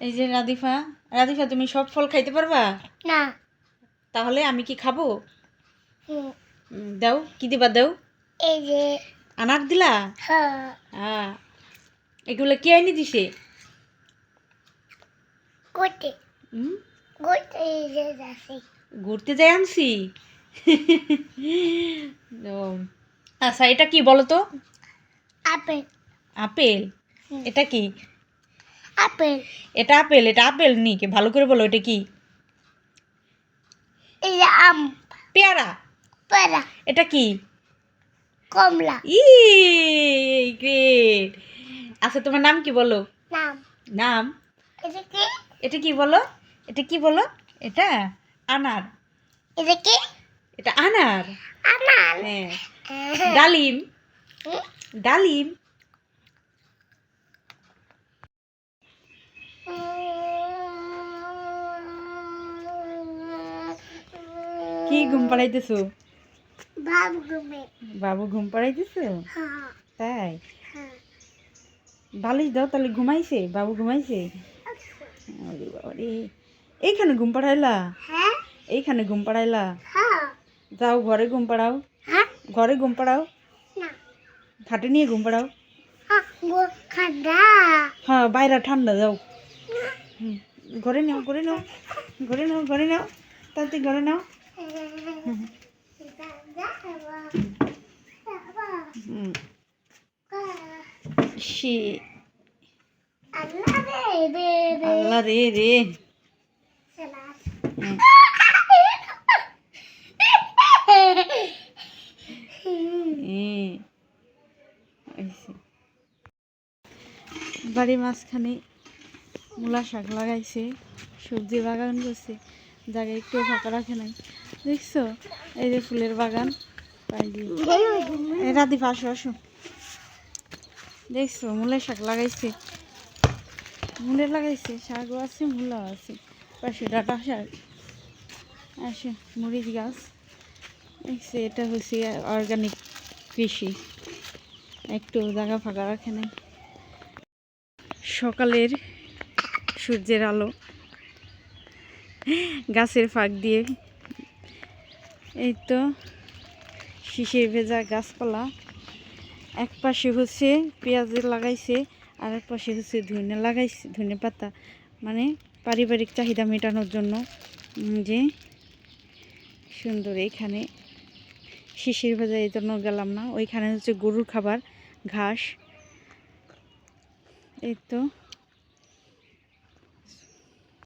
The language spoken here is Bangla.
এই যে রাধিফা রাধিফা তুমি সব ফল খাইতে পারবা? না। তাহলে আমি কি খাব? দাও কি দিবা দাও? এই যে। আনার দিলা? হ্যাঁ। এগুলো কে আইনি দিছে? গোটে। হুম গোটে এই যে আছে ঘুরতে যাই আনছি। আচ্ছা এটা কি বলো তো? আপেল। আপেল? এটা কি? আপেল এটা আপেল এটা আপেল নি কে ভালো করে বলো এটা কি? আম। পেয়ারা। পেরা এটা কি? কমলা। ই গ্রেট আচ্ছা তোমার নাম কি বলো? নাম। নাম? এটা কি? এটা কি বলো? এটা কি বলো? এটা আনার। এটা কি? এটা আনার। আমার হ্যাঁ। ডালিম। ডালিম। কি ঘুম পাড়াইতেছো? বাবু ঘুমে। বাবু ঘুম পাড়াইতেছো? হ্যাঁ। তাই? হ্যাঁ। বালিশ দাও তাহলে ঘুমাইছে? বাবু ঘুমাইছে? আরে বাবারে। এইখানে ঘুম পাড়াইলা? হ্যাঁ। এইখানে ঘুম পাড়াইলা? হ্যাঁ। যাও ঘরে ঘুম পাড়াও। হ্যাঁ। ঘরে ঘুম পাড়াও। না। খাটে নিয়ে ঘুম পাড়াও। হ্যাঁ হ্যাঁ বাইরে ঠান্ডা যাও। ঘরে নাও ঘরে নাও। ঘরে নাও ঘরে নাও। তাতে ঘরে নাও। সে আল্লাহ রে। বাড়ির মাঝখানে মূলা শাক লাগাইছে সবজি বাগান করছে জায়গায় একটু ফাঁকা রাখে নাই। দেখছ? এই যে ফুলের বাগান। পাই যে আসো দেখছ? মূলের শাক লাগাইছে। মূলে লাগাইছে? শাকও আছে, মূলাও আছে। পাশে ডাটা শাক। আসে, মরিচ গাছ। দেখছি, এটা হচ্ছে অর্গানিক কৃষি। একটু জায়গা ফাঁকা রাখে নাই। সকালের সূর্যের আলো। গাছের ফাঁক দিয়ে। এই তো শিশির ভেজা গাছপালা। এক পাশে হচ্ছে পেঁয়াজের লাগাইছে, আর এক পাশে হচ্ছে ধনে লাগাইছে, ধনে পাতা। মানে পারিবারিক চাহিদা মেটানোর জন্য। যে সুন্দর এইখানে শিশির ভেজা এই জন্য গেলাম না। ওইখানে হচ্ছে গরুর খাবার, ঘাস। এই তো